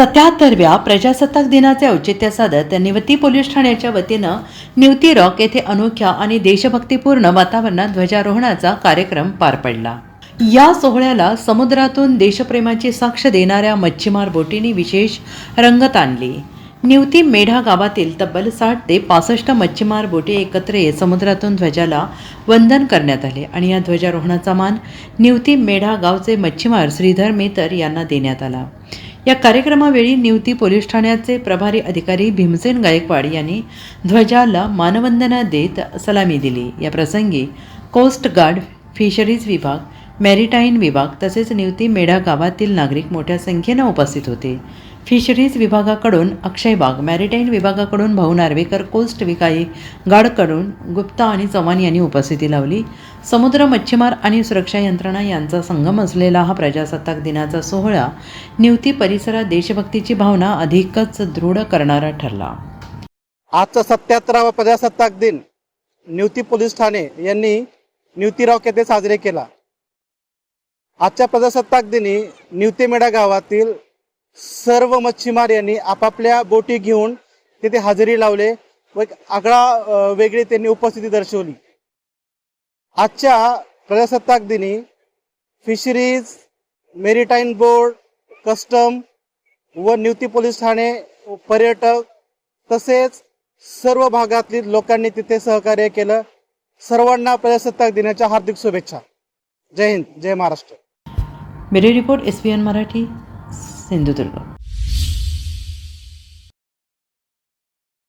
सत्याहत्तरव्या प्रजासत्ताक दिनाचे औचित्य साधत निवती पोलीस ठाण्याच्या वतीनं निवती रॉक येथे अनोख्या आणि देशभक्तीपूर्ण वातावरणात ध्वजारोहणाचा कार्यक्रम पार पडला. या सोहळ्याला समुद्रातून देशप्रेमाची साक्ष देणाऱ्या मच्छीमार बोटींनी विशेष रंगत आणली निवती मेढा गावातील तब्बल साठ ते पासष्ट मच्छीमार बोटी एकत्र येत समुद्रातून ध्वजाला वंदन करण्यात आले आणि या ध्वजारोहणाचा मान निवती मेढा गावचे मच्छीमार श्रीधर मेतर यांना देण्यात आला. या कार्यक्रमावेळी निवती पोलीस ठाण्याचे प्रभारी अधिकारी भीमसेन गायकवाड यांनी ध्वजाला मानवंदना देत सलामी दिली. या प्रसंगी कोस्ट गार्ड फिशरीज विभाग मॅरिटाईन विभाग तसेच निवती मेढा गावातील नागरिक मोठ्या संख्येनं उपस्थित होते. फिशरीज विभागाकडून अक्षय बाग मॅरिटाईन विभागाकडून भाऊ नार्वेकर कोस्ट विकाई गाडकडून गुप्ता आणि चव्हाण यांनी उपस्थिती लावली. समुद्र मच्छीमार आणि सुरक्षा यंत्रणा यांचा संगम असलेला हा प्रजासत्ताक दिनाचा सोहळा निवती परिसरात देशभक्तीची भावना अधिकच दृढ करणारा ठरला. आजचा सत्याहत्तरावा प्रजासत्ताक दिन निवती पोलीस ठाणे यांनी निवतीराव रॉक येथे साजरे केला. आजच्या प्रजासत्ताक दिनी निवती मेढा गावातील सर्व मच्छीमार यांनी आपापल्या बोटी घेऊन तिथे हजेरी लावले व एक आगळा वेगळी त्यांनी उपस्थिती दर्शवली. आजच्या प्रजासत्ताक दिनी फिशरीज मेरिटाईन बोर्ड कस्टम व निवती पोलीस ठाणे पर्यटक तसेच सर्व भागातील लोकांनी तिथे सहकार्य केलं. सर्वांना प्रजासत्ताक दिनाच्या हार्दिक शुभेच्छा. जय हिंद जय Maharashtra. Bureau report S P N Marathi Sindhudurg.